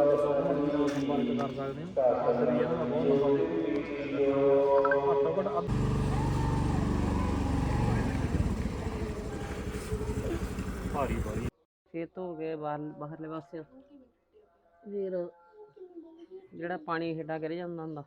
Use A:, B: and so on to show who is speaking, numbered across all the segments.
A: ਸੰਪਰਕ ਕਰ ਸਕਦੇ ਹੋ। ਅਸਰ ਵੀ ਇਹਨਾਂ ਦਾ ਬਹੁਤ ਲੰਬਾ ਘੱਟੋ ਘੱਟ ਅੱਧ- ਭਾਰੀ ਭਾਰੀ।
B: ਖੇਤ ਹੋ ਗਏ ਬਾਹਰ ਬਾਹਰਲੇ ਪਾਸੇ। ਫਿਰ ਜਿਹੜਾ ਪਾਣੀ ਹੇਠਾਂ ਗਿਰ ਜਾਂਦਾ ਹੁੰਦਾ।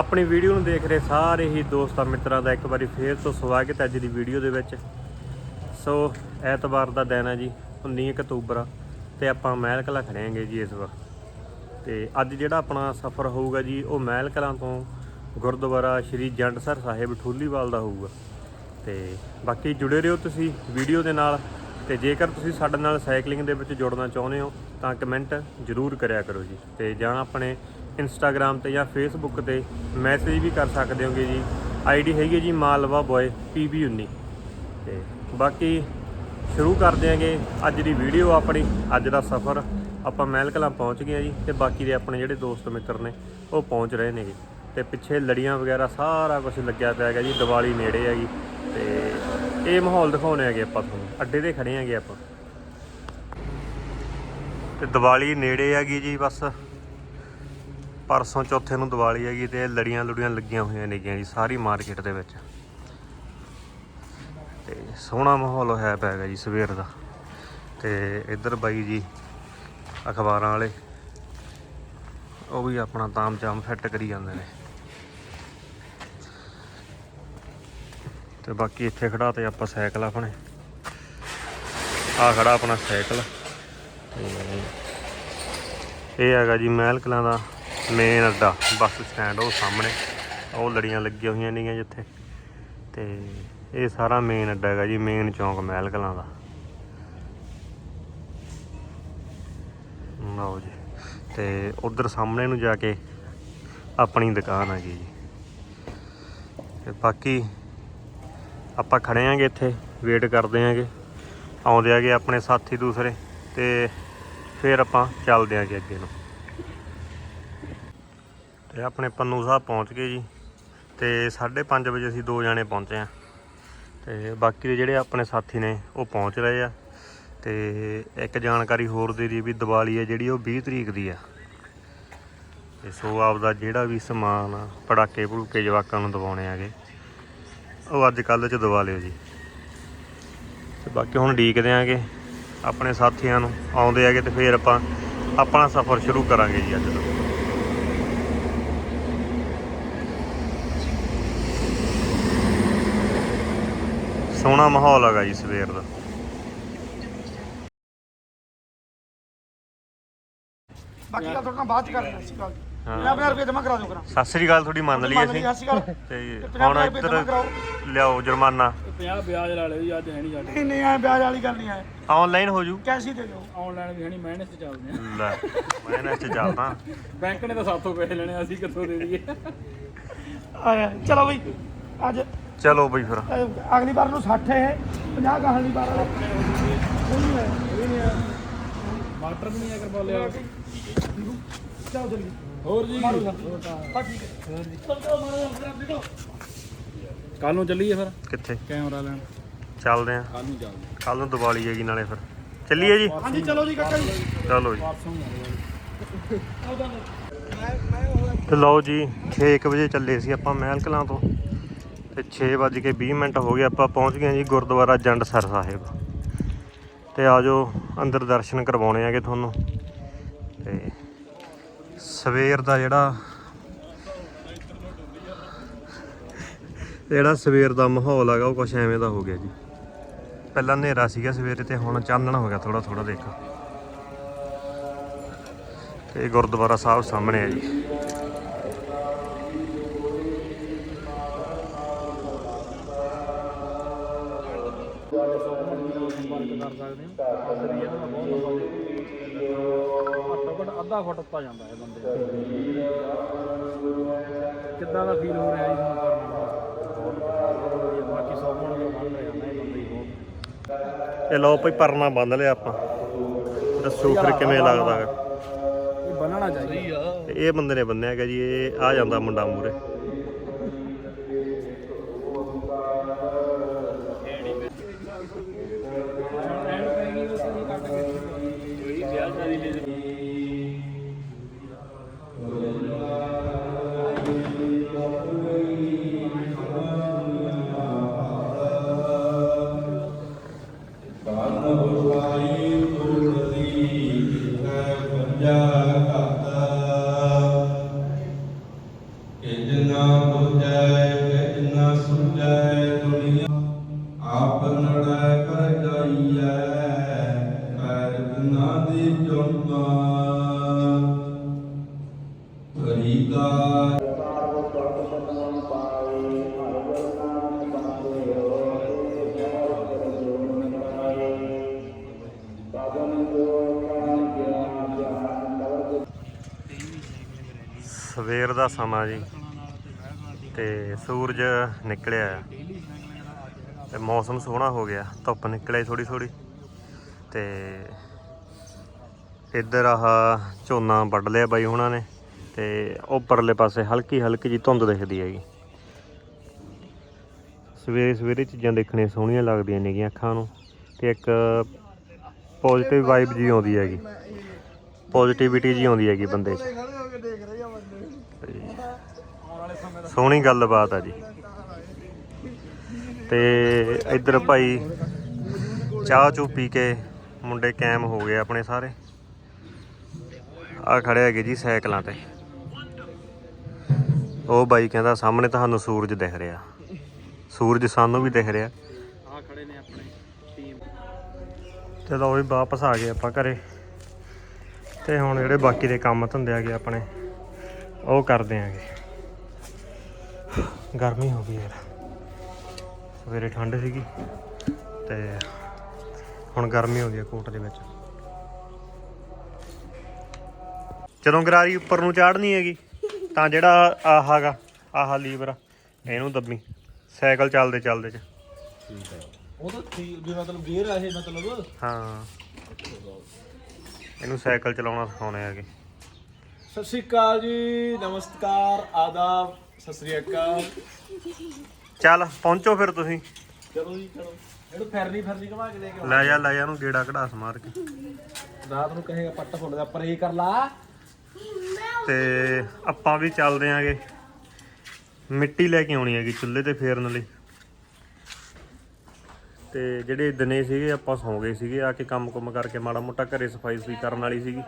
C: ਆਪਣੀ ਵੀਡੀਓ ਨੂੰ ਦੇਖ ਰਹੇ ਸਾਰੇ ਹੀ ਦੋਸਤਾਂ ਮਿੱਤਰਾਂ ਦਾ ਇੱਕ ਵਾਰੀ ਫੇਰ ਤੋਂ ਸਵਾਗਤ ਹੈ ਅੱਜ ਦੀ ਵੀਡੀਓ ਦੇ ਵਿੱਚ। ਸੋ ਐਤਵਾਰ ਦਾ ਦਿਨ ਹੈ ਜੀ 19 ਅਕਤੂਬਰ ਆ ਤੇ ਆਪਾਂ ਮਹਿਲ ਕਲਾਂ ਖੜੇ ਆਂਗੇ ਜੀ ਇਸ ਵਾਰ। ਤੇ ਅੱਜ ਜਿਹੜਾ ਆਪਣਾ ਸਫ਼ਰ ਹੋਊਗਾ ਜੀ, ਉਹ ਮਹਿਲ ਕਲਾਂ ਤੋਂ ਗੁਰਦੁਆਰਾ ਸ਼੍ਰੀ ਜੰਡਸਰ ਸਾਹਿਬ ਠੂਲੀਵਾਲ ਦਾ ਹੋਊਗਾ। ਤੇ ਬਾਕੀ ਜੁੜੇ ਰਹੋ ਤੁਸੀਂ ਵੀਡੀਓ ਦੇ ਨਾਲ ਤੇ ਜੇਕਰ ਤੁਸੀਂ ਸਾਡੇ ਨਾਲ ਸਾਈਕਲਿੰਗ ਦੇ ਵਿੱਚ ਜੁੜਨਾ ਚਾਹੁੰਦੇ ਹੋ ਤਾਂ ਕਮੈਂਟ ਜ਼ਰੂਰ ਕਰਿਆ ਕਰੋ ਜੀ। ਤੇ ਜਾਂ ਆਪਣੇ ਇੰਸਟਾਗ੍ਰam ਤੇ ਜਾਂ ਫੇਸਬੁੱਕ ਤੇ ਮੈਸੇਜ ਵੀ ਕਰ ਸਕਦੇ ਹੋਗੇ ਜੀ। ਆਈਡੀ ਹੈਗੀ ਹੈ ਜੀ ਮਾਲਵਾ ਬॉय PB19 ਤੇ ਬਾਕੀ ਸ਼ੁਰੂ ਕਰਦੇ ਆਂਗੇ ਅੱਜ ਦੀ ਵੀਡੀਓ ਆਪਣੀ, ਅੱਜ ਦਾ ਸਫ਼ਰ। ਆਪਾਂ ਮਹਿਲ ਕਲਾਂ ਪਹੁੰਚ ਗਏ ਜੀ ਤੇ ਬਾਕੀ ਦੇ ਆਪਣੇ ਜਿਹੜੇ ਦੋਸਤ ਮਿੱਤਰ ਨੇ, ਉਹ ਪਹੁੰਚ ਰਹੇ ਨੇਗੇ ਤੇ ਪਿੱਛੇ ਲੜੀਆਂ ਵਗੈਰਾ ਸਾਰਾ ਕੁਝ ਲੱਗਿਆ ਪਿਆ ਹੈਗਾ ਜੀ, ਦੀਵਾਲੀ ਨੇੜੇ ਹੈਗੀ ਤੇ ਇਹ ਮਾਹੌਲ ਦਿਖਾਉਣੇ ਹੈਗੇ ਆਪਾਂ ਤੁਹਾਨੂੰ, ਅੱਡੇ ਤੇ ਖੜੇ ਹੈਗੇ ਆਪਾਂ। ਤੇ ਦੀਵਾਲੀ ਨੇੜੇ ਹੈਗੀ ਜੀ ਬਸ। ਪਰਸੋਂ ਚੌਥੇ ਨੂੰ ਦੀਵਾਲੀ ਹੈਗੀ ਤੇ ਲੜੀਆਂ ਲੁੜੀਆਂ ਲੱਗੀਆਂ ਹੋਈਆਂ ਨੇਗੀਆਂ ਜੀ, ਸਾਰੀ ਮਾਰਕੀਟ ਦੇ ਵਿੱਚ। ਤੇ ਸੋਹਣਾ ਮਾਹੌਲ ਹੋਇਆ ਪਿਆ ਹੈਗਾ ਜੀ ਸਵੇਰ ਦਾ। ਤੇ ਇੱਧਰ ਬਾਈ ਜੀ ਅਖਬਾਰਾਂ ਵਾਲੇ, ਉਹ ਵੀ ਆਪਣਾ ਤਾਮ-ਜਾਮ ਫਿੱਟ ਕਰੀ ਜਾਂਦੇ ਨੇ। ਤੇ ਬਾਕੀ ਇੱਥੇ ਖੜਾ ਤੇ ਆਪਾਂ ਸਾਈਕਲ ਆਪਣੇ। ਆ ਖੜਾ ਆਪਣਾ ਸਾਈਕਲ। ਤੇ ਇਹ ਹੈਗਾ ਜੀ ਮਹਿਲ ਕਲਾਂ ਦਾ ਮੇਨ ਅੱਡਾ, ਬੱਸ ਸਟੈਂਡ ਉਹ ਸਾਹਮਣੇ। ਉਹ ਲੜੀਆਂ ਲੱਗੀਆਂ ਹੋਈਆਂ ਨੇਗੀਆਂ ਜਿੱਥੇ। ਤੇ ਇਹ ਸਾਰਾ ਮੇਨ ਅੱਡਾ ਹੈਗਾ ਜੀ ਮੇਨ ਚੌਂਕ ਮਹਿਲ ਕਲਾਂ ਦਾ। ਲਓ ਜੀ। ਤੇ ਉਧਰ ਸਾਹਮਣੇ ਨੂੰ ਜਾ ਕੇ ਆਪਣੀ ਦੁਕਾਨ ਹੈਗੀ ਜੀ। ਤੇ ਬਾਕੀ ਆਪਾਂ ਖੜੇ ਆਂਗੇ ਇੱਥੇ ਵੇਟ ਕਰਦੇ ਆਂਗੇ। ਆਉਂਦੇ ਆਗੇ ਆਪਣੇ ਸਾਥੀ ਦੂਸਰੇ ਤੇ ਫਿਰ ਆਪਾਂ ਚੱਲਦੇ ਆਂਗੇ ਅੱਗੇ ਨੂੰ। ਤੇ ਆਪਣੇ ਪੰਨੂ ਸਾਹਿਬ ਪਹੁੰਚ ਗਏ ਜੀ। ਤੇ 5:30 ਵਜੇ ਅਸੀਂ ਦੋ ਜਾਣੇ ਪਹੁੰਚੇ ਆ ਤੇ ਬਾਕੀ ਦੇ ਜਿਹੜੇ ਆਪਣੇ ਸਾਥੀ ਨੇ ਉਹ ਪਹੁੰਚ ਰਹੇ ਆ। ਤੇ ਇੱਕ ਜਾਣਕਾਰੀ ਹੋਰ ਦੇ ਦੀ ਵੀ ਦੀਵਾਲੀ ਆ ਜਿਹੜੀ ਉਹ 20 ਤਰੀਕ ਦੀ ਆ। ਤੇ ਸੋ ਆਪਦਾ ਜਿਹੜਾ ਵੀ ਸਮਾਨ ਆ, ਪੜਾਕੇ ਭੜੂਕੇ ਜਵਾਕਾਂ ਨੂੰ ਦਵਾਉਣੇ ਆਗੇ ਉਹ ਅੱਜ ਕੱਲ੍ਹ ਚ ਦਵਾ ਲਿਓ ਜੀ। ਤੇ ਬਾਕੀ ਹੁਣ ਡੀਕਦੇ ਆਂਗੇ ਆਪਣੇ ਸਾਥੀਆਂ ਨੂੰ। ਆਉਂਦੇ ਆਗੇ ਤੇ ਫਿਰ ਆਪਾਂ ਆਪਣਾ ਸਫ਼ਰ ਸ਼ੁਰੂ ਕਰਾਂਗੇ ਜੀ ਅੱਜ ਤੋਂ। ਸੋਹਣਾ ਮਾਹੌਲ ਹੈਗਾ ਜੀ ਸਵੇਰ ਦਾ।
D: ਬਾਕੀ ਗੱਲ ਤੁਹਾਡੇ ਨਾਲ ਬਾਅਦ ਚ ਅਸੀਂ ਗੱਲ
C: ਹਾਂ।
D: 50 ਰੁਪਏ ਜਮਾ ਕਰਾ ਦਿਓ ਕਰਾਂ।
C: ਸਤਿ ਸ੍ਰੀ ਅਕਾਲ ਥੋੜੀ ਮੰਨ ਲਈ ਅਸੀਂ। ਤੇ
D: ਤੇ
C: ਹੁਣ
D: ਜਮ੍ਹਾਂ
C: ਇੱਧਰ। ਲਿਆਓ ਜੁਰਮਾਨਾ।
A: 50 ਵਿਆਜ ਲਾ ਲਿਓ ਜੀ ਅੱਜ ਹੈ ਨਹੀਂ ਸਾਡੇ।
D: ਨਹੀਂ ਨਹੀਂ ਐ ਵਿਆਜ ਵਾਲੀ ਗੱਲ ਨਹੀਂ ਹੈ।
C: ਆਨਲਾਈਨ ਹੋ ਜੂ।
D: ਕੈਸ਼ ਹੀ ਦੇ ਦਿਓ।
A: ਆਨਲਾਈਨ ਵੀ ਹੈ ਨਹੀਂ ਮਾਈਨਸ ਚ ਚੱਲਦੇ ਆ।
C: ਲੈ ਮੈਂ ਨਾ ਚ ਚੱਲਦਾ।
A: ਬੈਂਕ ਨੇ ਤਾਂ ਸਾਥੋਂ ਪੈਸੇ ਲੈਣੇ ਅਸੀਂ ਕਿੱਥੋਂ ਦੇ ਦਈਏ?
D: ਆਇਆ ਚਲੋ ਬਈ ਅੱਜ
C: ਚਲੋ ਬਈ ਫਿਰ।
D: ਅਹ, ਅਗਲੀ ਵਾਰ ਨੂੰ 60 ਹੈ 50 ਗਾਹਾਂ ਦੀ ਵਾਰ ਨਹੀਂ ਹੈ
A: ਮਾਸਟਰ ਵੀ ਨਹੀਂ ਅਗਰ ਬੋਲਿਆ
D: ਚਲੋ ਜਲਦੀ
A: ਹੋਰ ਜੀ?
D: ਹਾਂ ਠੀਕ ਹੈ। ਚਲੋ ਚਲੋ ਮਾਰੋ ਜਰਾ ਦੇਖੋ
A: ਕੱਲ ਨੂੰ ਚੱਲੀਏ ਫਿਰ?
C: ਕਿੱਥੇ?
A: ਕੈਮਰਾ ਲੈਣ।
C: ਚੱਲਦੇ ਆ
A: ਕੱਲ ਨੂੰ ਚੱਲਦੇ
C: ਕੱਲ ਨੂੰ ਦੀਵਾਲੀ ਹੈਗੀ ਨਾਲੇ ਫਿਰ। ਚੱਲੀਏ ਜੀ?
D: ਹਾਂਜੀ ਚਲੋ ਜੀ ਕਾਕਾ ਜੀ।
C: ਚਲੋ ਜੀ। ਤੇ ਲਓ ਜੀ 6 ਵਜੇ ਚੱਲੇ ਸੀ ਆਪਾਂ ਮਹਿਲ ਕਲਾਂ ਤੋਂ। ਤੇ 6 ਵੱਜ ਕੇ 20 ਮਿੰਟ ਹੋ ਗਏ, ਆਪਾਂ ਪਹੁੰਚ ਗਏ ਜੀ ਗੁਰਦੁਆਰਾ ਜੰਡਸਰ ਸਾਹਿਬ। ਤੇ ਆਜੋ ਅੰਦਰ ਦਰਸ਼ਨ ਕਰਵਾਉਣੇ ਆਗੇ ਤੁਹਾਨੂੰ। ਤੇ ਸਵੇਰ ਦਾ ਜਿਹੜਾ ਜਿਹੜਾ ਸਵੇਰ ਦਾ ਮਾਹੌਲ ਹੈਗਾ, ਉਹ ਕੁਛ ਐਵੇਂ ਦਾ ਹੋ ਗਿਆ ਜੀ। ਪਹਿਲਾਂ ਹਨੇਰਾ ਸੀਗਾ ਸਵੇਰੇ ਤੇ ਹੁਣ ਚਾਨਣ ਹੋ ਗਿਆ ਥੋੜਾ ਥੋੜਾ ਦੇਖੋ। ਤੇ ਗੁਰਦੁਆਰਾ ਸਾਹਿਬ ਸਾਹਮਣੇ ਹੈ ਜੀ।
A: ਅਸਰ ਇਹਨਾਂ ਬਹੁਤ ਅੱਧਾ ਫੁੱਟ ਉੱਪਰ ਜਾਂਦਾ ਹੈ ਬੰਦੇ ਦਾ ਕਿੱਦਾਂ ਦਾ ਫੀਲ ਹੋ ਰਿਹਾ ਜੀ ਤੁਹਾਨੂੰ ਬਹੁਤ ਵਧੀਆ ਬਾਕੀ 100 ਮਣ ਦਾ ਬਣ ਰਿਹਾ ਨਾ ਇਹ ਬੰਦੇ ਹੀ ਬਹੁਤ।
C: ਇਹ ਲਓ ਭਾਈ ਪਰਨਾ ਬੰਨ ਲਿਆ ਆਪਾਂ। ਦੱਸੋ ਫਿਰ ਕਿਵੇਂ ਲੱਗਦਾ ਗਾ?
A: ਇਹ ਬਣਨਾ ਚਾਹੀਦਾ।
C: ਇਹ ਬੰਦੇ ਨੇ ਬੰਨਿਆ ਹੈਗਾ ਜੀ ਇਹ ਆ ਜਾਂਦਾ ਮੁੰਡਾ ਮੂਰੇ ਸਮਾਂ ਜੀ। ਤੇ ਸੂਰਜ ਨਿਕਲਿਆ ਆ। ਤੇ ਮੌਸਮ ਸੋਹਣਾ ਹੋ ਗਿਆ। ਧੁੱਪ ਨਿਕਲੇ ਥੋੜੀ ਥੋੜੀ ਤੇ ਇੱਧਰ ਆਹ ਝੋਨਾ ਵੱਢ ਲਿਆ ਬਾਈ ਹੁਣਾਂ ਨੇ। ਤੇ ਉੱਪਰਲੇ ਪਾਸੇ ਹਲਕੀ ਹਲਕੀ ਜੀ ਧੁੰਦ ਦਿਖਦੀ ਹੈਗੀ। ਸਵੇਰੇ ਸਵੇਰੇ ਚੀਜ਼ਾਂ ਦੇਖਣੀਆਂ ਸੋਹਣੀਆਂ ਲੱਗਦੀਆਂ ਨੇਗੀਆਂ ਅੱਖਾਂ ਨੂੰ। ਤੇ ਇੱਕ ਪੋਜ਼ਿਟਿਵ ਵਾਈਬ ਜੀ ਆਉਂਦੀ ਹੈਗੀ। ਪੋਜ਼ਿਟਿਵਿਟੀ ਜੀ ਆਉਂਦੀ ਹੈਗੀ ਬੰਦੇ 'ਚ। ਸੋਹਣੀ ਗੱਲਬਾਤ ਆ ਜੀ। ਤੇ ਇੱਧਰ ਭਾਈ ਚਾਹ ਚੂ ਪੀ ਕੇ ਮੁੰਡੇ ਕੈਮ ਹੋ ਗਏ ਆਪਣੇ ਸਾਰੇ। ਆ ਖੜੇ ਹੈਗੇ ਜੀ ਸਾਈਕਲਾਂ ਤੇ। ਉਹ ਬਾਈ ਕਹਿੰਦਾ ਸਾਹਮਣੇ ਤੁਹਾਨੂੰ ਸੂਰਜ ਦਿਖ ਰਿਹਾ। ਸੂਰਜ ਸਾਨੂੰ ਵੀ ਦਿਖ ਰਿਹਾ।
A: ਆ ਖੜੇ ਨੇ ਆਪਣੇ ਟੀਮ
C: ਚਲੋ ਵੀ ਵਾਪਸ ਆ ਗਏ ਆਪਾਂ ਘਰੇ। ਤੇ ਹੁਣ ਜਿਹੜੇ ਬਾਕੀ ਦੇ ਕੰਮ ਧੰਦੇ ਆਗੇ ਆਪਣੇ ਉਹ ਕਰਦੇ ਆਂਗੇ ਗਰਮੀ ਹੋ ਗਈ ਯਾਰ। ਸਵੇਰੇ ਠੰਡ ਸੀਗੀ ਤੇ ਹੁਣ ਗਰਮੀ ਹੋ ਗਈ ਕੋਟ ਦੇ ਵਿੱਚ। ਜਦੋਂ ਗਰਾਰੀ ਉੱਪਰ ਨੂੰ ਚਾੜਨੀ ਹੈਗੀ ਤਾਂ ਜਿਹੜਾ ਆਹ ਹੈਗਾ ਆਹ ਲੀਵਰ ਇਹਨੂੰ ਦੱਬੀ ਸਾਈਕਲ ਚੱਲਦੇ ਚੱਲਦੇ ਚ।
A: ਉਹ ਤਾਂ ਠੀਕ ਵੀ ਮਤਲਬ ਗੇਅਰ ਆ ਇਹ ਮਤਲਬ।
C: ਹਾਂ। ਇਹਨੂੰ ਸਾਈਕਲ ਚਲਾਉਣਾ ਸਿਖਾਉਣੇ ਹੈਗੇ।
A: ਸਤਿ ਸ਼੍ਰੀ ਅਕਾਲ ਜੀ ਨਮਸਕਾਰ ਆਦਾਬ। ਸਤਿ ਸ਼੍ਰੀ ਅਕਾਲ।
C: ਚੱਲ ਪਹੁੰਚੋ ਫਿਰ ਤੁਸੀਂ।
A: ਚਲੋ ਜੀ ਚਲੋ। ਇਹਨੂੰ ਫੈਰਨੀ ਫੈਰਨੀ ਘੁਮਾ ਕੇ ਲੈ ਕੇ
C: ਲੈ ਜਾ ਲੈ ਜਾ ਉਹਨੂੰ ਗੇੜਾ ਕਢਾਸ ਮਾਰ ਕੇ।
A: ਰਾਤ ਨੂੰ ਕਹੇਗਾ ਪੱਟ ਫੁੱਲ ਦਾ ਪਰੇ ਕਰ ਲਾ।
C: ਤੇ ਆਪਾਂ ਵੀ ਚੱਲਦੇ ਆਂਗੇ। ਮਿੱਟੀ ਲੈ ਕੇ ਆਉਣੀ ਹੈਗੀ ਚੁੱਲ੍ਹੇ ਤੇ ਫੇਰਨ ਲਈ। ਤੇ ਜਿਹੜੇ ਦਿਨੇ ਸੀਗੇ ਆਪਾਂ ਸੌਂ ਗਏ ਸੀਗੇ। ਆ ਕੇ ਕੰਮ ਕੁਮ ਕਰਕੇ ਮਾੜਾ ਮੋਟਾ ਘਰੇ ਸਫ਼ਾਈ ਸੁਫਾਈ ਕਰਨ ਵਾਲੀ ਸੀਗੀ।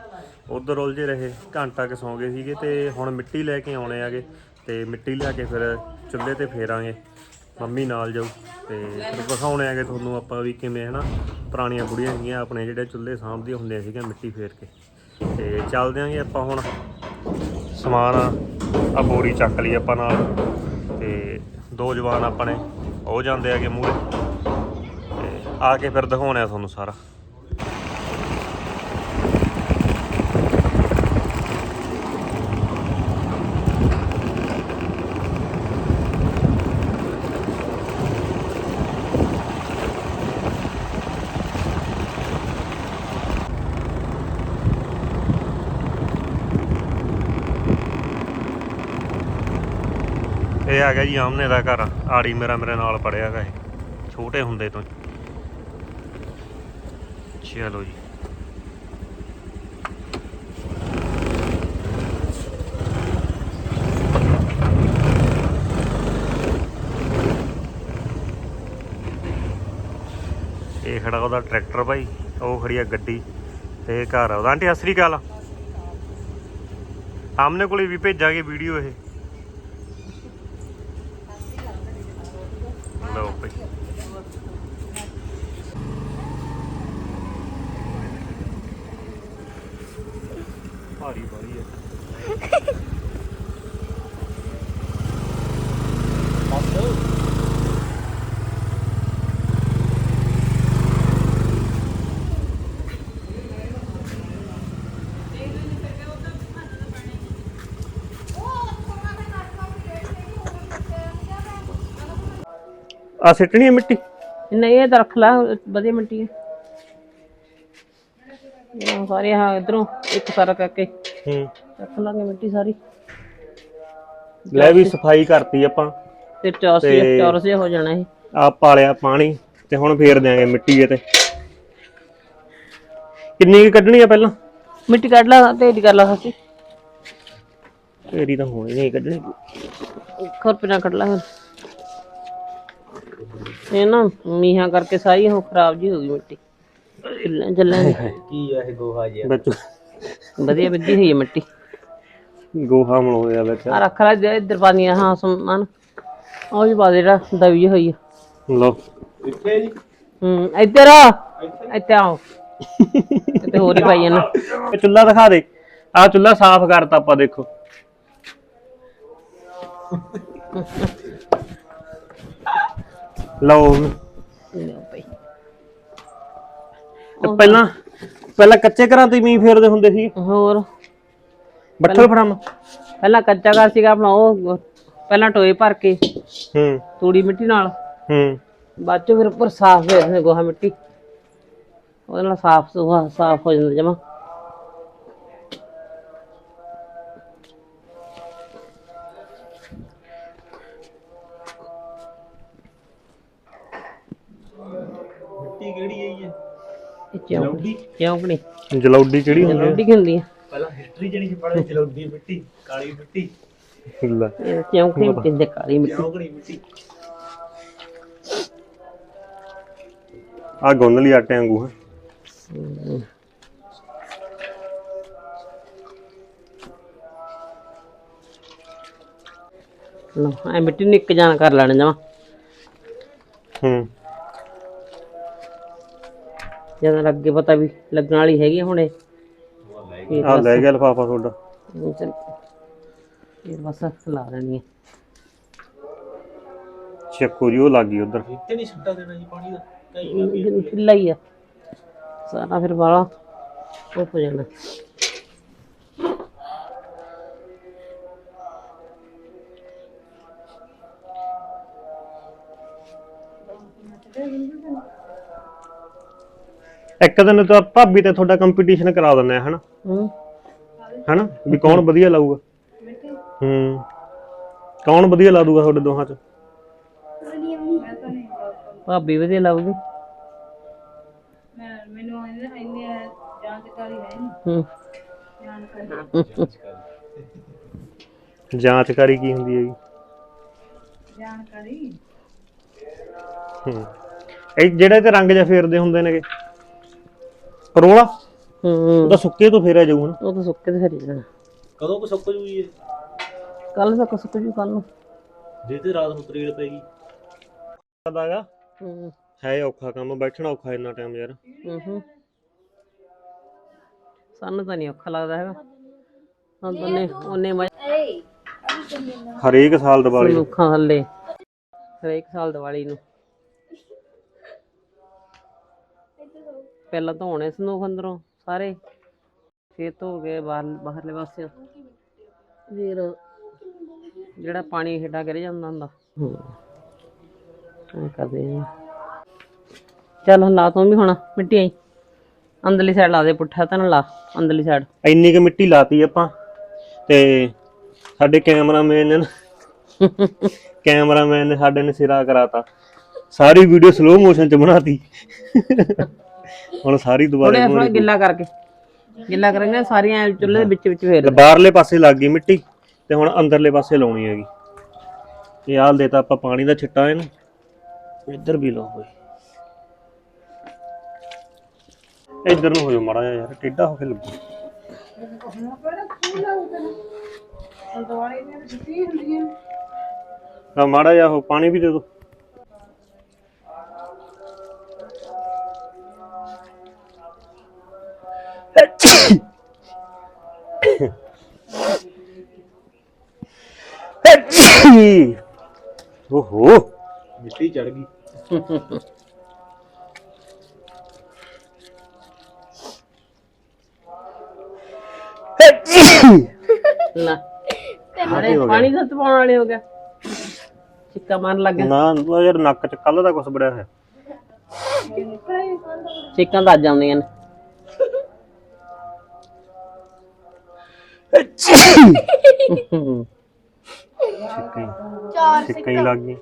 C: ਉਧਰ ਉਲਝੇ ਰਹੇ ਘੰਟਾ ਕੇ ਸੌਂ ਗਏ ਸੀਗੇ ਤੇ ਹੁਣ ਮਿੱਟੀ ਲੈ ਕੇ ਆਉਣੇ ਆਗੇ। ਤੇ ਮਿੱਟੀ ਲਿਆ ਕੇ ਫਿਰ ਚੁੱਲ੍ਹੇ ਤੇ ਫੇਰਾਂਗੇ। ਮੰਮੀ ਨਾਲ ਜਾਊ ਤੇ ਫਿਰ ਦਿਖਾਉਣੇ ਆਗੇ ਤੁਹਾਨੂੰ ਆਪਾਂ ਵੀ ਕਿਵੇਂ, ਹਨਾ? ਪੁਰਾਣੀਆਂ ਬੁੜੀਆਂ ਹੈਗੀਆਂ, ਆਪਣੇ ਜਿਹੜੇ ਚੁੱਲ੍ਹੇ ਸਾਂਭਦੀਆਂ ਹੁੰਦੀਆਂ ਸੀਗੀਆਂ ਮਿੱਟੀ ਫੇਰ ਕੇ। ਤੇ ਚੱਲਦੇ ਆਂਗੇ ਆਪਾਂ ਹੁਣ। ਸਮਾਨ ਆ ਬੋਰੀ ਚੱਕ ਲਈ ਆਪਾਂ ਨਾਲ। ਤੇ ਦੋ ਜਵਾਨ ਆਪਣੇ, ਉਹ ਜਾਂਦੇ ਹੈਗੇ ਮੂਹਰੇ। ਤੇ ਆ ਕੇ ਫਿਰ ਦਿਖਾਉਣੇ ਆ ਤੁਹਾਨੂੰ ਸਾਰਾ। ਇਹ ਆ ਗਿਆ ਜੀ ਆਮਨੇ ਦਾ ਘਰ। ਆੜੀ ਮੇਰਾ ਮੇਰੇ ਨਾਲ ਪੜਿਆ ਹੈਗਾ ਇਹ। ਛੋਟੇ ਹੁੰਦੇ ਤੋਂ। ਚਲੋ ਜੀ। ਇਹ ਖੜਾ ਉਹਦਾ ਟਰੈਕਟਰ ਭਾਈ ਉਹ ਖੜੀ ਆ ਗੱਡੀ। ਤੇ ਇਹ ਘਰ ਆ। ਉਹਦਾ ਆਂਟੀ, ਸਤਿ ਸ੍ਰੀ ਅਕਾਲ। ਆਮਨੇ ਕੋਲੇ ਵੀ ਭੇਜਾਂਗੇ ਵੀਡੀਓ ਇਹ ਲਓ ਭਾਈ ਭਾਰੀ ਭਾਰੀ ਹੈ ਆ ਸਿੱਟਣੀ ਹੈ ਮਿੱਟੀ?
B: ਨਹੀਂ ਇਹ ਤਾਂ ਰੱਖ ਲਾ ਵਧੀਆ ਮਿੱਟੀ ਹੈ ਇਹ ਸਾਰੇ ਹਾਂ ਇਧਰੋਂ ਇੱਕ ਸਾਰਾ ਕਰਕੇ
C: ਹੂੰ।
B: ਰੱਖ ਲਾਂਗੇ ਮਿੱਟੀ ਸਾਰੀ।
C: ਲੈ ਵੀ ਸਫ਼ਾਈ ਕਰਤੀ ਆਪਾਂ।
B: ਤੇ ਚੌਰਸ
C: ਤੇ-
B: ਚੌਰਸ ਜਿਹਾ ਹੋ ਜਾਣਾ ਇਹ।
C: ਆ ਪਾਲਿਆ ਪਾਣੀ ਤੇ ਹੁਣ ਫੇਰ ਦਿਆਂਗੇ ਮਿੱਟੀ ਇਹ ਤੇ। ਕਿੰਨੀ ਕੁ ਕੱਢਣੀ ਆ ਪਹਿਲਾਂ?
B: ਮਿੱਟੀ ਕੱਢ ਲਾ ਤੇ ਕਰ ਲਾ ਸੱਚੀ।
C: ਤੇਰੀ ਤਾਂ ਹੋਣੀ ਨਹੀਂ ਕੱਢਣੀ।
B: ਖੁਰਪੀ ਨਾਲ ਕੱਢ ਲਾ ਇਹ ਨਾ ਮੀਹਾਂ ਕਰਕੇ ਸਾਰੀ ਉਹ ਖਰਾਬ ਜੀ ਹੋ ਗਈ ਮਿੱਟੀ। ਜੱਲਾਂ ਜੱਲਾਂ ਦੀ।
C: ਵਿੱਚ।
B: ਵਧੀਆ ਵਿੱਧੀ ਹੋਈ ਹੈ ਮਿੱਟੀ।
C: ਗੋਹਾ ਮਲੋਇਆ ਵਿੱਚ।
B: ਆ ਰੱਖ ਲੈ ਜੇ ਹਾਂ ਸਮਾਨ। ਉਹ ਵੀ ਪਾ ਦੇ ਜਿਹੜਾ ਦਵੀ ਹੋਈ ਆ।
C: ਲਓ।
B: ਹੂੰ ਇੱਧਰ ਆ। ਇੱਥੇ ਆਓ। ਤੇ ਹੋਰ ਹੀ ਪਾਈ ਜਾਣਾ
C: ਇਹ ਚੁੱਲ੍ਹਾ ਦਿਖਾ ਦੇ। ਆ ਚੁੱਲ੍ਹਾ ਸਾਫ਼ ਕਰਤਾ ਆਪਾਂ ਦੇਖੋ। ਲਓ।
B: ਲਿਓ ਭਾਈ
C: ਤੇ ਪਹਿਲਾਂ ਪਹਿਲਾਂ ਕੱਚੇ ਘਰਾਂ ਤੇ ਮੀਂਹ ਫੇਰਦੇ ਹੁੰਦੇ ਸੀ।
B: ਹੋਰ।
C: ਬੱਠਲ ਫੜਾਮ
B: ਪਹਿਲਾਂ ਕੱਚਾ ਘਰ ਸੀਗਾ ਆਪਣਾ ਉਹ ਪਹਿਲਾਂ ਟੋਏ ਭਰ ਕੇ
C: ਹੂੰ।
B: ਤੂੜੀ ਮਿੱਟੀ ਨਾਲ।
C: ਹੂੰ।
B: ਬਾਅਦ ਚ ਫਿਰ ਉੱਪਰ ਸਾਫ਼ ਹੋ ਜਾਂਦੇ ਗੋਹਾ ਮਿੱਟੀ। ਉਹਦੇ ਨਾਲ ਸਾਫ਼ ਸੁਹਾ ਸਾਫ਼ ਹੋ ਜਾਂਦਾ ਜਮਾ। ਇਹ ਚੌਂਕੜੀ ਚੌਂਕੜੀ
C: ਜਲੌਡੀ ਕਿਹੜੀ ਹੁੰਦੀ
B: ਰੋਟੀ ਕੀ ਹੁੰਦੀ ਹੈ
C: ਹੈ ਲੈ।
B: ਇਹ ਚੌਂਕੜੀ ਮਿੱਟੀ ਦੇ ਕਾਲੀ ਮਿੱਟੀ।
C: ਆ ਗੁੰਨ ਲਈ ਆਟੇ ਵਾਂਗੂ ਹੈ।
B: ਲਓ ਐ ਮਿੱਟੀ ਨੂੰ ਇੱਕ ਜਾਨ ਕਰ ਲੈਣਾ ਜਮਾ ਜਦੋਂ ਅੱਗੇ ਪਤਾ ਵੀ ਲੱਗਣ ਵਾਲੀ ਹੈਗੀ ਆ ਹੁਣ। ਇਹ
C: ਆ ਲੈ ਗਿਆ ਲਫਾਫਾ ਤੁਹਾਡਾ।
B: ਬਸ- ਚੱਲ। ਇਹ ਬਸ ਲਾ ਦੇਣੀ ਹੈ
C: ਚੱਕੋ ਜੀ ਉਹ ਲੱਗ ਗਈ ਉਧਰ।
B: ਖਿੱਲਾ ਹੀ ਆ। ਸਾਰਾ ਫਿਰ ਵਾਲਾ ਉਹ ਹੋ ਜਾਣਾ।
C: ਇੱਕ ਦਿਨ ਤਾਂ ਭਾਬੀ ਤੇ ਤੁਹਾਡਾ ਕੰਪੀਟੀਸ਼ਨ ਕਰਾ ਦਿੰਦੇ ਆ ਹਨਾ?
B: ਹੂੰ।
C: ਹਨਾ? ਵੀ ਕੌਣ ਵਧੀਆ ਲਾਊਗਾ? ਹੂੰ। ਕੌਣ ਵਧੀਆ ਲਾ ਦੂਗਾ ਤੁਹਾਡੇ ਦੋਹਾਂ ਚ?
B: ਭਾਬੀ ਵਧੀਆ ਲੱਗਦੀ ਹੂੰ।
C: ਜਾਂਚਕਾਰੀ ਕੀ ਹੁੰਦੀ ਹੈ ਜੀ? ਜਾਣਕਾਰੀ? ਹੂੰ। ਇਹ ਜਿਹੜੇ ਤੇ ਰੰਗ ਜਿਹਾ ਫੇਰਦੇ ਹੁੰਦੇ ਨੇਗੇ। ਪਰੋਲਾ?
B: ਹੂੰ
C: ਉਹਦਾ ਸੁੱਕੇ ਤੋਂ ਫੇਰਿਆ ਜਾਊ ਹਨਾ।
B: ਉਹ ਤਾਂ ਸੁੱਕੇ ਤੇ ਫਿਰ ਜਾਣਾ।
A: ਕਦੋਂ ਕੁ ਸੁੱਕ ਜੂਗੀ ਇਹ?
B: ਕੱਲ ਤੱਕ ਸੁੱਕ ਜੂ ਕੱਲ ਨੂੰ।
A: ਜੇ ਤੇ ਰਾਤ ਨੂੰ ਤਰੇੜ ਪੈਗੀ
C: ਪਤਾਗਾ
B: ਹੂੰ।
C: ਹੈ ਔਖਾ ਕੰਮ ਬੈਠਣਾ ਔਖਾ ਇੰਨਾ ਟਾਈਮ ਯਾਰ।
B: ਹੂੰ ਹੂੰ। ਸਾਨੂੰ ਤਾਂ ਨਹੀਂ ਔਖਾ ਲੱਗਦਾ ਹੈਗਾ। ਹਾਂ ਉਹਨੇ
C: ਹਰੇਕ ਸਾਲ ਦੀਵਾਲੀ ਨੂੰ।
B: ਮਨੁੱਖਾਂ ਹਰੇਕ ਸਾਲ ਦੀਵਾਲੀ ਨੂੰ। ਪਹਿਲਾਂ ਧੋਣੇ ਸੰਦੂਖ ਅੰਦਰੋਂ ਸਾਰੇ। ਫਿਰ ਧੋ ਕੇ ਬਾਹਰ ਬਾਹਰਲੇ ਪਾਸੇ ਫਿਰ ਜਿਹੜਾ ਪਾਣੀ ਹੇਠਾਂ ਗਿਰ ਜਾਂਦਾ ਹੁੰਦਾ। ਹੂੰ। ਐਂ ਕਰਦੇ ਆ। ਚੱਲ ਹੁਣ ਲਾ ਤੂੰ ਵੀ ਹੁਣ ਮਿੱਟੀ ਆਈ। ਅੰਦਰਲੀ ਸਾਈਡ ਲਾ ਦੇ ਪੁੱਠਾ ਤਾਂ ਨਾ ਲਾ ਅੰਦਰਲੀ ਸਾਈਡ
C: ਇੰਨੀ ਕੁ ਮਿੱਟੀ ਲਾਤੀ ਆਪਾਂ। ਤੇ ਸਾਡੇ ਕੈਮਰਾਮੈਨ ਨੇ ਨਾ ਕੈਮਰਾਮੈਨ ਨੇ ਸਾਡੇ ਨੇ ਸਿਰਾ ਕਰਾਤਾ। ਸਾਰੀ ਵੀਡੀਓ ਸਲੋ ਮੋਸ਼ਨ ਚ ਬਣਾਤੀ। ਹੁਣ ਸਾਰੀ ਦੁਬਾਰਾ
B: ਥੋੜਾ ਥੋੜਾ ਗਿੱਲਾ ਕਰਕੇ। ਗਿੱਲਾ ਕਰਾਂਗੇ ਸਾਰੀਆਂ ਚੁੱਲ੍ਹੇ ਦੇ ਵਿੱਚ ਵਿੱਚ ਫੇਰ।
C: ਬਾਹਰਲੇ ਪਾਸੇ ਲੱਗ ਗਈ ਮਿੱਟੀ ਤੇ ਹੁਣ ਅੰਦਰਲੇ ਪਾਸੇ ਲਾਉਣੀ ਹੈਗੀ। ਇਹ ਹਾਲ ਦੇਤਾ ਆਪਾਂ ਪਾਣੀ ਦਾ ਛਿੱਟਾ ਇਹਨੂੰ ਇੱਧਰ ਵੀ ਲਾਓ ਬਈ ਇੱਧਰ ਨੂੰ ਹੋ ਜਾ ਮਾੜਾ ਜਿਹਾ ਯਾਰ ਟੇਢਾ ਹੋ ਕੇ ਲੱਗੂ। ਆ ਮਾੜਾ ਜਿਹਾ ਉਹ ਪਾਣੀ ਵੀ ਦੇ ਦੋ ਓਹੋ
A: ਮਿੱਟੀ ਚੜ ਗਈ।
B: ਨਾ। ਅਰੇ ਪਾਣੀ ਦਾ ਪਾਉਣ ਵਾਲੇ ਹੋ ਗਿਆ ਚਿੱਕਾ ਮਾਰਨ ਲੱਗ ਗਿਆ।
C: ਨਾ ਉਹ ਯਾਰ ਨੱਕ ਚ ਕੱਲ ਦਾ ਕੁਛ ਬੜਿਆ ਹੈ
B: ਚਿੱਕਾਂ ਤਾਂ ਅੱਜ ਆਉਂਦੀਆਂ ਨੇ।
C: ਸਿੱਕਾ ਹੀ। ਸਿੱਕਾ ਹੀ ਲੱਗ ਗਈ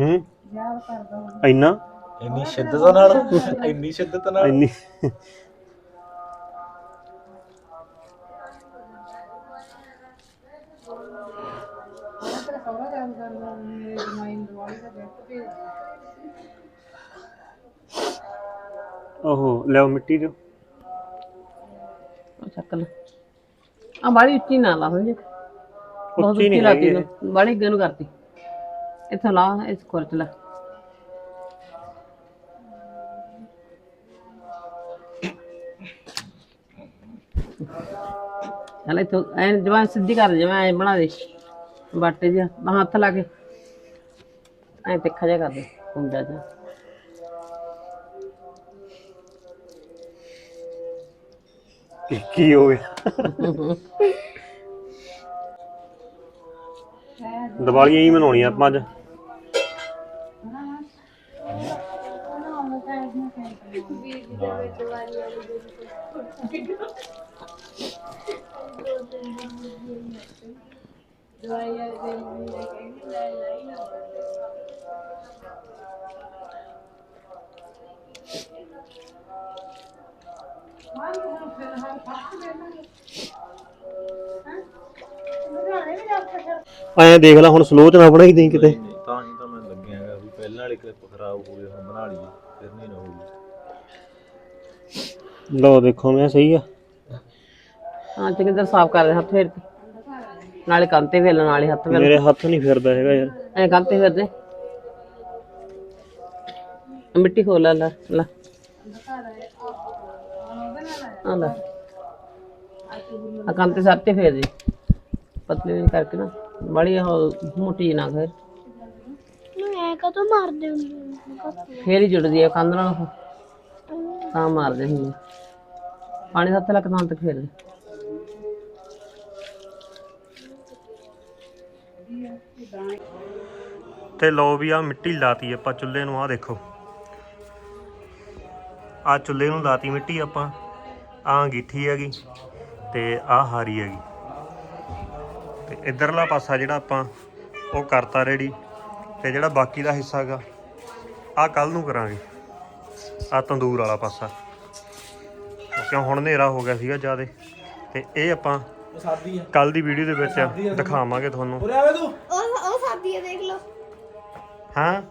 C: ਹੂੰ ਇੰਨਾ?
A: ਇੰਨੀ ਸ਼ਿੱਦਤ ਨਾਲ? ਇੰਨੀ ਸ਼ਿੱਦਤ ਨਾਲ?
C: ਇੰਨੀ। ਓਹੋ ਲਿਆਓ ਮਿੱਟੀ ਦਿਓ।
B: ਉਹ ਚੱਕ ਲੈ। ਆ ਬਾੜੀ ਉੱਚੀ ਨਾ ਲਾ ਹੋ ਜੇ ਬਹੁਤ
C: ਉੱਚੀ ਨਹੀਂ
B: ਲਾਤੀ
C: ਹੈਗੀ
B: ਬਾੜੀ ਅੱਗੇ ਨੂੰ ਕਰਤੀ। ਇੱਥੋਂ ਲਾ ਇਸ ਖੁਰਚ ਲੈ। ਚੱਲ ਇੱਥੋਂ ਐ ਜਵਾਨ ਸਿੱਧੀ ਕਰ ਜਵਾਂ ਐ ਬਣਾ ਦੇ। ਬਾਟੇ ਜਿਹਾ ਹੱਥ ਲਾ ਕੇ। ਐ ਤਿੱਖਾ ਜਿਹਾ ਕਰ ਦੇ ਕੁੰਡਾ ਜਿਹਾ।
C: ਕੀ ਹੋ ਗਿਆ ਦੀਵਾਲੀ ਹੀ ਮਨਾਉਣੀ ਆ ਆਪਾਂ ਅੱਜ। ਐਂ ਦੇਖ ਲੈ ਹੁਣ ਸਲੋ ਚ ਨਾ ਬਣਾਈ ਦੇਈ ਕਿਤੇ।
A: ਤਾਂ ਹੀ ਤਾਂ ਮੈਂ ਲੱਗਿਆਗਾ ਵੀ ਪਹਿਲਾਂ ਵਾਲੀ ਕਲਿੱਪ ਖਰਾਬ ਹੋ ਗਈ ਹੁਣ ਬਣਾ ਲਈਏ ਫਿਰ ਨਹੀਂ ਨਾ ਹੋਊਗੀ
C: ਲਓ ਦੇਖੋ ਮੈਂ ਸਹੀ ਆ।
B: ਹਾਂ ਚੰਗੀ ਸਾਫ਼ ਕਰ ਦੇ ਹੱਥ ਫੇਰ ਕੇ ਨਾਲੇ ਕੰਨ ਤੇ ਵੇਲਣ ਨਾਲੇ ਹੱਥ ਵੇਲ
C: ਮੇਰੇ ਹੱਥ ਨਹੀਂ ਫਿਰਦਾ ਹੈਗਾ ਯਾਰ।
B: ਐ ਕੰਨ ਤੇ ਫੇਰ ਦੇ ਮਿੱਟੀ ਖੋਲ ਲੈ ਲੈ ਲੈ। ਆ ਲੈ ਤੇ ਸਰ ਤੇ ਫੇਰ ਦੇ ਪਤਲੀ ਜਿਹੀ ਕਰਕੇ ਨਾ ਬੜੀ ਉਹ ਮੋਟੀ ਨਾ ਫਿਰ
E: ਮੈਂ ਕਦੋਂ ਮਾਰਦੇ ਹੁੰਦੇ ਹੋ?
B: ਫੇਰ ਹੀ ਜੁੜਦੀ ਆ ਕੰਧ ਨਾਲ ਉਹ। ਤਾਂ ਮਾਰਦੇ ਹੁੰਦੇ ਪਾਣੀ ਹੱਥ ਲੱਗ ਤਾਂ ਤੱਕ ਫੇਰ ਦੇ
C: ਤੇ ਲਓ ਵੀ ਆ ਮਿੱਟੀ ਲਾਤੀ ਆਪਾਂ ਚੁੱਲ੍ਹੇ ਨੂੰ ਆ ਦੇਖੋ। ਆ ਚੁੱਲ੍ਹੇ ਨੂੰ ਲਾਤੀ ਮਿੱਟੀ ਆਪਾਂ। ਆ ਅੰਗੀਠੀ ਹੈਗੀ ਤੇ ਆ ਹਾਰੀ ਹੈਗੀ। ਤੇ ਇਧਰਲਾ ਪਾਸਾ ਜਿਹੜਾ ਆਪਾਂ ਉਹ ਕਰਤਾ ਰੈਡੀ ਤੇ ਜਿਹੜਾ ਬਾਕੀ ਦਾ ਹਿੱਸਾ ਹੈਗਾ ਆ ਕੱਲ ਨੂੰ ਕਰਾਂਗੇ। ਆ ਤੰਦੂਰ ਵਾਲਾ ਪਾਸਾ। ਕਿਉਂ ਹੁਣ ਹਨੇਰਾ ਹੋ ਗਿਆ ਸੀਗਾ ਜਿਆਦੇ ਤੇ ਇਹ ਆਪਾਂ
A: ਸਾਦੀ ਆ।
C: ਕੱਲ ਦੀ ਵੀਡੀਓ ਦੇ ਵਿੱਚ ਦਿਖਾਵਾਂਗੇ ਤੁਹਾਨੂੰ।
A: ਉਰੇ ਆਵੇ ਤੂੰ।
E: ਉਹ ਉਹ ਸਾਦੀ ਹੈ ਦੇਖ ਲਓ।
C: ਹਾਂ?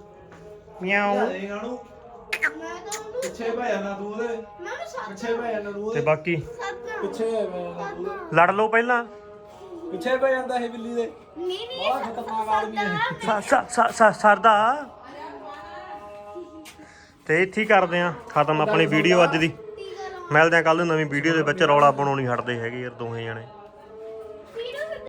C: ਮਿਆਉ
A: ਇਹ ਗਾਣੂ
E: ਮੈਂ ਤਾਂ ਉਹਨੂੰ
A: ਪਿੱਛੇ ਪੈ ਜਾਣਾ ਤੂੰ ਉਹਦੇ।
E: ਮੈਂ ਉਹਨੂੰ ਸਾਦਾ
A: ਪਿੱਛੇ ਪੈ ਜਾਣਾ ਤੂੰ
C: ਤੇ
A: ਉਹਦੇ
C: ਬਾਕੀ
E: ਸਾਦਾ
A: ਪਿੱਛੇ ਪੈ ਜਾਣਾ ਤੂੰ ਉਹਦੇ।
C: ਲੜ ਲਓ ਪਹਿਲਾਂ।
A: ਪਿੱਛੇ ਪੈ ਜਾਂਦਾ ਇਹ ਬਿੱਲੀ ਦੇ।
E: ਨਹੀਂ ਨਹੀਂ
A: ਬੜਾ ਖਤਰਨਾਕ ਆਦਮੀ ਹੈ।
C: ਸ- ਸ- ਸ- ਸ- ਸਰਦਾ। ਤੇ ਇੱਥੇ ਹੀ ਕਰਦੇ ਆ ਖਤਮ ਆਪਣੀ ਵੀਡੀਓ ਅੱਜ ਦੀ। ਮਿਲਦੇ ਆ ਕੱਲ ਨੂੰ ਨਵੀਂ ਵੀਡੀਓ ਦੇ ਵਿੱਚ। ਰੌਲਾ ਪਾਉਣੋਂ ਨਹੀਂ ਹਟਦੇ ਹੈਗੇ ਯਾਰ ਦੋਹੇ ਜਣੇ।